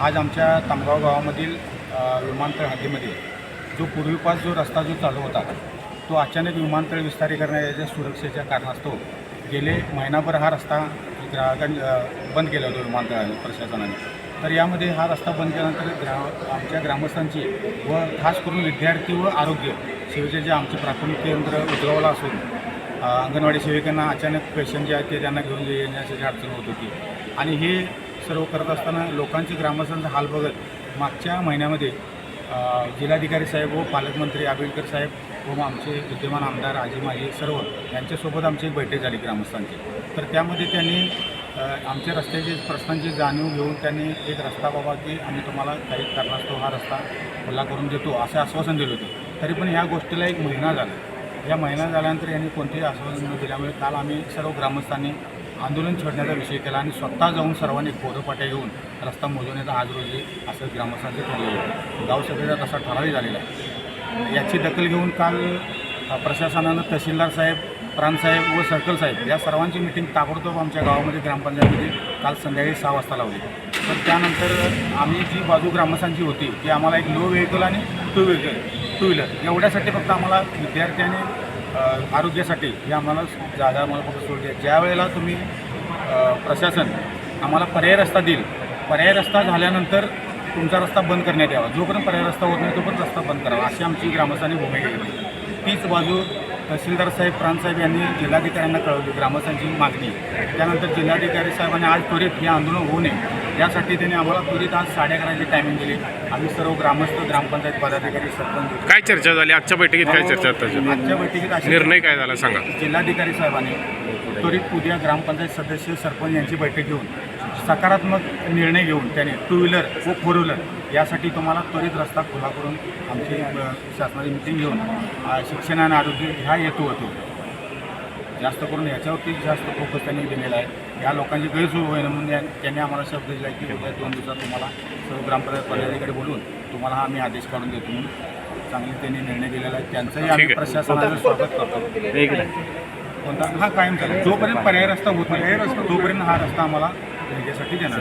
आज आमच्या तामगाव गावामधील विमानतळ हद्दीमध्ये जो पूर्वीपास जो रस्ता जो चालू होता तो अचानक विमानतळ विस्तारीकरणाच्या सुरक्षेच्या कारणास्तव गेले महिनाभर हा रस्ता ग्राहकां बंद केला होता विमानतळाने प्रशासनाने. तर यामध्ये हा रस्ता बंद केल्यानंतर ग्रा आमच्या ग्रामस्थांची व खास करून विद्यार्थी व आरोग्य सेवेचे जे आमचे प्राथमिक केंद्र उजळवलं असून अंगणवाडी सेविकांना अचानक पेशंट जे आहेत ते त्यांना घेऊन येण्यासाठी अडचण होत होती. आणि हे सर्व करत असताना लोकांची ग्रामस्थांचा हाल बघत मागच्या महिन्यामध्ये जिल्हाधिकारी साहेब व पालकमंत्री आंबेडकर साहेब व आमचे विद्यमान आमदार आजी माजी सर्व यांच्यासोबत आमची एक बैठक झाली ग्रामस्थांची. तर त्यामध्ये त्यांनी आमच्या रस्त्याचे प्रश्नांची जाणीव घेऊन त्यांनी एक रस्ता बाबा की आम्ही तुम्हाला काही कारणास्तव हा रस्ता खुला करून देतो असं आश्वासन दिलं होतं. तरी पण ह्या गोष्टीला एक महिना झाला. या महिना झाल्यानंतर यांनी कोणतेही आश्वासन न दिल्यामुळे काल आम्ही सर्व ग्रामस्थांनी आंदोलन छेडण्याचा विषय केला आणि स्वतः जाऊन सर्वांनी फोटोपाट्या घेऊन रस्ता मोजवण्याचा आज रोजी असं ग्रामस्थांचं ठरलेलं होतं गावसभेचा तसा ठरावही झालेला आहे. याची दखल घेऊन काल प्रशासनानं तहसीलदार साहेब प्रांतसाहेब व सर्कल साहेब या सर्वांची मिटिंग ताबडतोब आमच्या गावामध्ये ग्रामपंचायतीमध्ये काल संध्याकाळी सहा वाजता लावली. तर त्यानंतर आम्ही जी बाजू ग्रामस्थांची होती की आम्हाला एक लो व्हेकल आणि टू व्हेकल टू व्हीलर एवढ्यासाठी फक्त आम्हाला विद्यार्थी आणि आरोग्यासाठी ही आम्हाला जागा आम्हाला फक्त सोडली आहे ज्या वेळेला तुम्ही प्रशासन आम्हाला पर्याय रस्ता देईल पर्याय रस्ता झाल्यानंतर तुमचा रस्ता बंद करण्यात यावा. जोपर्यंत पर्याय रस्ता होत नाही तोपर्यंत रस्ता बंद करावा. अशी आमची ग्रामस्थांनी भूमिका घेतली तीच बाजू तहसीलदार साहेब प्रांतसाहेब यांनी जिल्हाधिकाऱ्यांना कळवली. ग्रामस्थांची मागणी. त्यानंतर जिल्हाधिकारी साहेबांनी आज त्वरित हे आंदोलन होऊ नये. यासाठी त्यांनी आम्हाला त्वरित आज साडे अकराची टायमिंग दिली. आम्ही सर्व ग्रामस्थ ग्रामपंचायत पदाधिकारी सरपंच काय चर्चा झाली? आजच्या बैठकीत काय चर्चा? आजच्या बैठकीत अशी निर्णय काय झाला सांगा. जिल्हाधिकारी साहेबांनी त्वरित उद्या ग्रामपंचायत सदस्य सरपंच यांची बैठक घेऊन सकारात्मक निर्णय घेऊन त्याने टू व्हीलर व फोर व्हीलर यासाठी तुम्हाला त्वरित रस्ता खुला करून आमची शासनाची मिटिंग घेऊन शिक्षण आणि आरोग्य ह्या हेतू होतो. जास्त करून याच्यावरती जास्त फोकस त्यांनी दिलेला आहे. या लोकांची गैरसोय होईल म्हणून त्यांनी आम्हाला शब्द दिला की उद्या दोन दिवसात तुम्हाला सर्व ग्रामपंचायत पदाधिकारी बोलून तुम्हाला हा आम्ही आदेश काढून देतो. म्हणून चांगले त्यांनी निर्णय दिलेला आहे. त्यांचंही आम्ही आहे. प्रशासनाचं स्वागत करतो. कोणता हा कायम चालेल. जोपर्यंत पर्याय रस्ता होत नाही तोपर्यंत हा रस्ता आम्हाला याच्यासाठी देणार